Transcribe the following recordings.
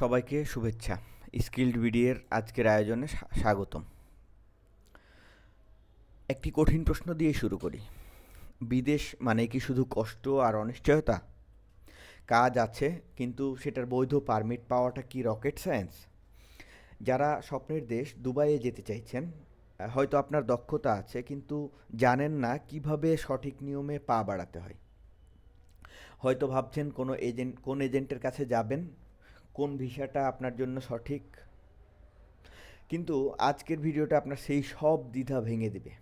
সবাইকে শুভেচ্ছা। স্কিল্ড বিডিএর আজকের আয়োজনে স্বা- স্বাগতম। একটি কঠিন প্রশ্ন দিয়ে শুরু করি। বিদেশ মানে কি শুধু কষ্ট আর অনিশ্চয়তা? কাজ আছে, কিন্তু সেটার বৈধ পারমিট পাওয়াটা কি রকেট সায়েন্স? যারা স্বপ্নের দেশ দুবাইয়ে যেতে চাইছেন হয়তো আপনার দক্ষতা আছে, কিন্তু জানেন না কীভাবে সঠিক নিয়মে পা বাড়াতে হয়। হয়তো ভাবছেন কোনো এজেন্ট, কোন এজেন্টের কাছে যাবেন কোন ভিসাটা আপনার জন্য সঠিক? কিন্তু আজকের ভিডিওটা আপনার সেই সব দ্বিধা ভেঙে দেবে।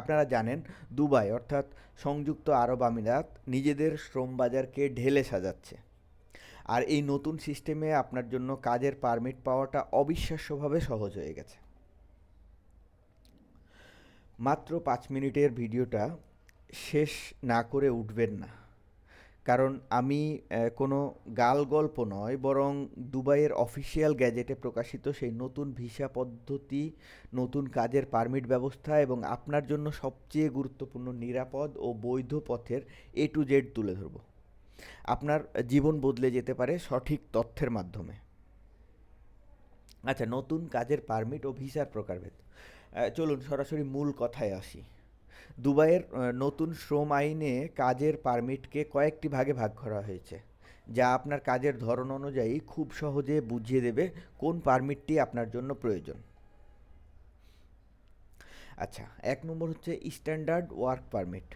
আপনারা জানেন, দুবাই অর্থাৎ সংযুক্ত আরব আমিরাত নিজেদের শ্রম বাজারকে ঢেলে সাজাচ্ছে। আর এই নতুন সিস্টেমে আপনার জন্য কাজের পারমিট পাওয়াটা অবিশ্বাস্যভাবে সহজ হয়ে গেছে। মাত্র পাঁচ মিনিটের ভিডিওটা শেষ না করে উঠবেন না। কারণ আমি কোনো গাল গল্প নয়, বরং দুবাইয়ের অফিসিয়াল গ্যাজেটে প্রকাশিত সেই নতুন ভিসা পদ্ধতি, নতুন কাজের পারমিট ব্যবস্থা এবং আপনার জন্য সবচেয়ে গুরুত্বপূর্ণ নিরাপদ ও বৈধ পথের এ টু জেড তুলে ধরব। আপনার জীবন বদলে যেতে পারে সঠিক তথ্যের মাধ্যমে। আচ্ছা নতুন কাজের পারমিট ও ভিসার প্রকারভেদ। চলুন সরাসরি মূল কথায় আসি। দুবাইয়ের নতুন শ্রম আইনে কাজের পারমিটকে কয়েকটি ভাগে ভাগ করা হয়েছে, যা আপনার কাজের ধরন অনুযায়ী খুব সহজে বুঝিয়ে দেবে কোন পারমিটটি আপনার জন্য প্রয়োজন। আচ্ছা এক নম্বর হচ্ছে স্ট্যান্ডার্ড ওয়ার্ক পারমিট।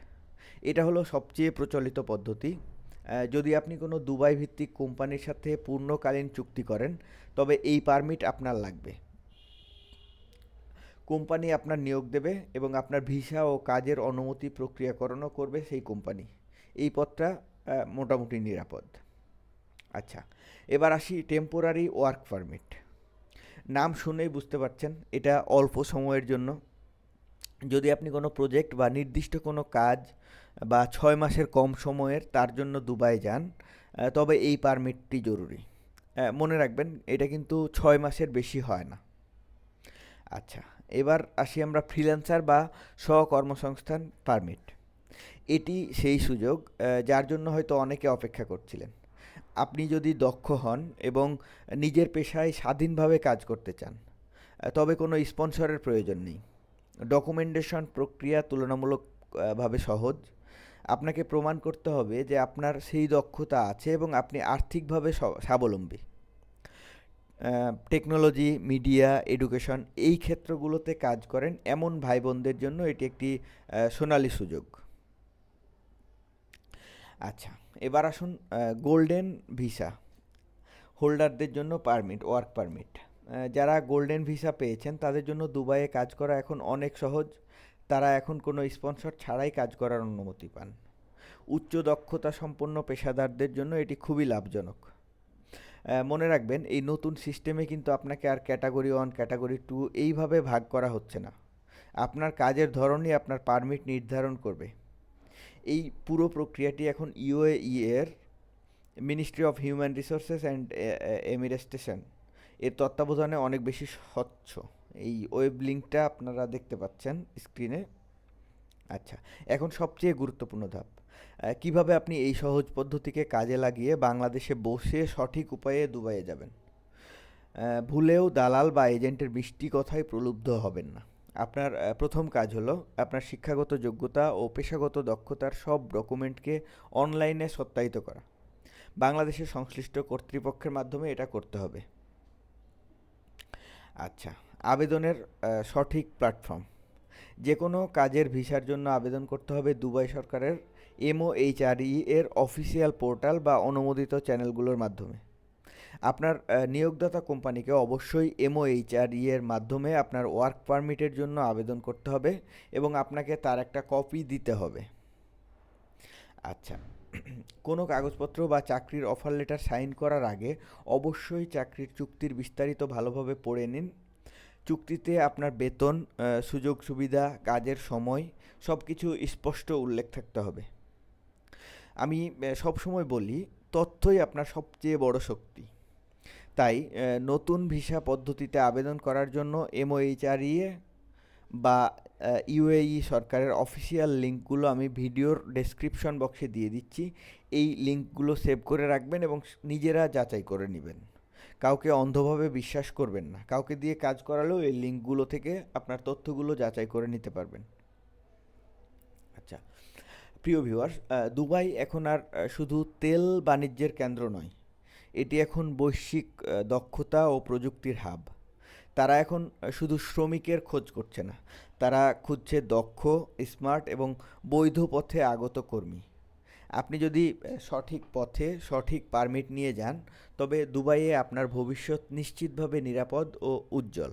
এটা হলো সবচেয়ে প্রচলিত পদ্ধতি। যদি আপনি কোনো দুবাই ভিত্তিক কোম্পানির সাথে পূর্ণকালীন চুক্তি করেন, তবে এই পারমিট আপনার লাগবে। কোম্পানি আপনার নিয়োগ দেবে এবং আপনার ভিসা ও কাজের অনুমতি প্রক্রিয়াকরণও করবে সেই কোম্পানি। এই পথটা মোটামুটি নিরাপদ। আচ্ছা এবার আসি টেম্পোরারি ওয়ার্ক পারমিট নাম শুনেই বুঝতে পারছেন, এটা অল্প সময়ের জন্য। যদি আপনি কোনো প্রজেক্ট বা নির্দিষ্ট কোনো কাজ বা ছয় মাসের কম সময়ের, তার জন্য দুবাই যান তবে এই পারমিটটি জরুরি। মনে রাখবেন, এটা কিন্তু ছয় মাসের বেশি হয় না। আচ্ছা এবার আসি আমরা ফ্রিল্যান্সার বা স্বকর্মসংস্থান পারমিট এটি সেই সুযোগ যার জন্য হয়তো অনেকে অপেক্ষা করছিলেন। আপনি যদি দক্ষ হন এবং নিজের পেশায় স্বাধীনভাবে কাজ করতে চান তবে কোনো স্পন্সরের প্রয়োজন নেই। ডকুমেন্টেশন প্রক্রিয়া তুলনামূলকভাবে সহজ। আপনাকে প্রমাণ করতে হবে যে আপনার সেই দক্ষতা আছে এবং আপনি আর্থিকভাবে স্বাবলম্বী। টেকনোলজি মিডিয়া এডুকেশন এই ক্ষেত্রগুলোতে কাজ করেন এমন ভাই বোনদের জন্য এটি একটি সোনালি সুযোগ। আচ্ছা এবার আসুন গোল্ডেন ভিসা হোল্ডারদের জন্য পারমিট ওয়ার্ক পারমিট যারা গোল্ডেন ভিসা পেয়েছেন, তাদের জন্য দুবাইয়ে কাজ করা এখন অনেক সহজ। তারা এখন কোনো স্পন্সর ছাড়াই কাজ করার অনুমতি পান। উচ্চ দক্ষতা সম্পন্ন পেশাদারদের জন্য এটি খুবই লাভজনক। মনে রাখবেন, এই নতুন সিস্টেমে কিন্তু আপনাকে আর ক্যাটাগরি ওয়ান, ক্যাটাগরি টু এইভাবে ভাগ করা হচ্ছে না। আপনার কাজের ধরনই আপনার পারমিট নির্ধারণ করবে। এই পুরো প্রক্রিয়াটি এখন ইউএই এর ministry of human resources and Emiratisation এর তত্ত্বাবধানে অনেক বেশি স্বচ্ছ। এই ওয়েব লিঙ্কটা আপনারা দেখতে পাচ্ছেন স্ক্রিনে। আচ্ছা এখন সবচেয়ে গুরুত্বপূর্ণ ধাপ। কীভাবে আপনি এই সহজ পদ্ধতিকে কাজে লাগিয়ে বাংলাদেশে বসে সঠিক উপায়ে দুবাইয়ে যাবেন? ভুলেও দালাল বা এজেন্টের মিষ্টি কথায় প্রলুব্ধ হবেন না। আপনার প্রথম কাজ হলো আপনার শিক্ষাগত যোগ্যতা ও পেশাগত দক্ষতার সব ডকুমেন্টকে অনলাইনে সত্যায়িত করা। বাংলাদেশের সংশ্লিষ্ট কর্তৃপক্ষের মাধ্যমে এটা করতে হবে। আচ্ছা আবেদনের সঠিক প্ল্যাটফর্ম। যে কোনো কাজের ভিসার জন্য আবেদন করতে হবে দুবাই সরকারের এমওএইচআরই এর অফিসিয়াল পোর্টাল বা অনুমোদিত চ্যানেলগুলোর মাধ্যমে। আপনার নিয়োগদাতা কোম্পানিকে অবশ্যই এমওএইচআরই এর মাধ্যমে আপনার ওয়ার্ক পারমিটের জন্য আবেদন করতে হবে এবং আপনাকে তার একটা কপি দিতে হবে। আচ্ছা কোনো কাগজপত্র বা চাকরির অফার লেটার সাইন করার আগে অবশ্যই চাকরির চুক্তির বিস্তারিত ভালোভাবে পড়ে নিন চুক্তিতে আপনার বেতন সুযোগ সুবিধা, কাজের সময় সব কিছু স্পষ্ট উল্লেখ থাকতে হবে। আমি সব সময় বলি, তথ্যই আপনার সবচেয়ে বড় শক্তি। তাই নতুন ভিসা পদ্ধতিতে আবেদন করার জন্য এমওএইচআরইএ বা ইউএই সরকারের অফিসিয়াল লিঙ্কগুলো আমি ভিডিওর ডেসক্রিপশন বক্সে দিয়ে দিচ্ছি। এই লিঙ্কগুলো সেভ করে রাখবেন এবং নিজেরা যাচাই করে নেবেন। কাউকে অন্ধভাবে বিশ্বাস করবেন না। কাউকে দিয়ে কাজ করালেও এই লিঙ্কগুলো থেকে আপনার তথ্যগুলো যাচাই করে নিতে পারবেন। আচ্ছা প্রিয় ভিউয়ার্স দুবাই এখন আর শুধু তেল বাণিজ্যের কেন্দ্র নয়, এটি এখন বৈশ্বিক দক্ষতা ও প্রযুক্তির হাব। তারা এখন শুধু শ্রমিকের খোঁজ করছে না, তারা খুঁজছে দক্ষ স্মার্ট এবং বৈধ পথে আগত কর্মী। আপনি যদি সঠিক পথে সঠিক পারমিট নিয়ে যান, তবে দুবাইয়ে আপনার ভবিষ্যৎ নিশ্চিতভাবে নিরাপদ ও উজ্জ্বল।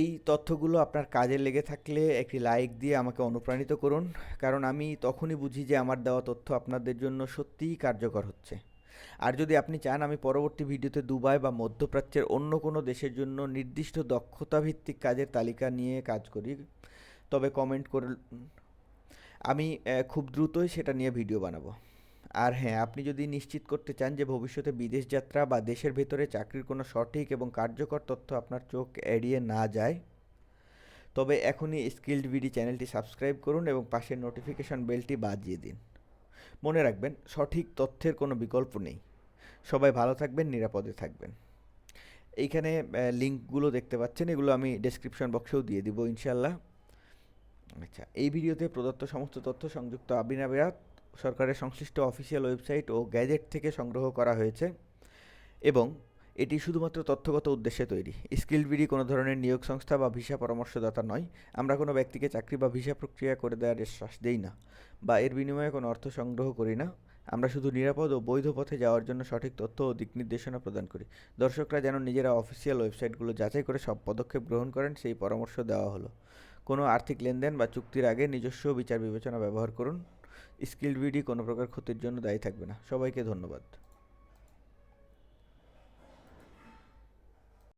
এই তথ্যগুলো আপনার কাজে লেগে থাকলে একটি লাইক দিয়ে আমাকে অনুপ্রাণিত করুন, কারণ আমি তখনই বুঝি যে আমার দেওয়া তথ্য আপনাদের জন্য সত্যিই কার্যকর হচ্ছে। আর যদি আপনি চান আমি পরবর্তী ভিডিওতে দুবাই বা মধ্যপ্রাচ্যের অন্য কোনো দেশের জন্য নির্দিষ্ট দক্ষতা ভিত্তিক কাজের তালিকা নিয়ে কাজ করি, তবে কমেন্ট করে আমি খুব দ্রুতই সেটা নিয়ে ভিডিও বানাবো। আর হ্যাঁ আপনি যদি নিশ্চিত করতে চান যে ভবিষ্যতে বিদেশ যাত্রা বা দেশের ভেতরে চাকরির কোনো সঠিক এবং কার্যকর তথ্য আপনার চোখ এড়িয়ে না যায়, তবে এখনই স্কিল্ড ভিডি চ্যানেলটি সাবস্ক্রাইব করুন এবং পাশের নোটিফিকেশন বেলটি বাজিয়ে দিন। মনে রাখবেন, সঠিক তথ্যের কোনো বিকল্প নেই। সবাই ভালো থাকবেন, নিরাপদে থাকবেন। এইখানে লিঙ্কগুলো দেখতে পাচ্ছেন, এগুলো আমি ডেসক্রিপশন বক্সেও দিয়ে দিব ইনশাল্লাহ আচ্ছা এই ভিডিওতে প্রদত্ত সমস্ত তথ্য সংযুক্ত আবিন আবিরাত সরকারের সংশ্লিষ্ট অফিসিয়াল ওয়েবসাইট ও গ্যাজেট থেকে সংগ্রহ করা হয়েছে এবং এটি শুধুমাত্র তথ্যগত উদ্দেশ্যে তৈরি। স্কিল বিডি কোনো ধরনের নিয়োগ সংস্থা বা ভিসা পরামর্শদাতা নয়। আমরা কোনো ব্যক্তিকে চাকরি বা ভিসা প্রক্রিয়া করে দেওয়ার শ্বাস দেই না বা এর বিনিময়ে কোনো অর্থ সংগ্রহ করি না। আমরা শুধু নিরাপদ ও বৈধ পথে যাওয়ার জন্য সঠিক তথ্য ও দিক নির্দেশনা প্রদান করি। দর্শকরা যেন নিজেরা অফিসিয়াল ওয়েবসাইটগুলো যাচাই করে সব পদক্ষেপ গ্রহণ করেন, সেই পরামর্শ দেওয়া হলো। কোনো আর্থিক লেনদেন বা চুক্তির আগে নিজস্ব বিচার বিবেচনা ব্যবহার করুন। স্কিল বিডি কোনো প্রকার ক্ষতির জন্য দায়ী থাকবে না। সবাইকে ধন্যবাদ।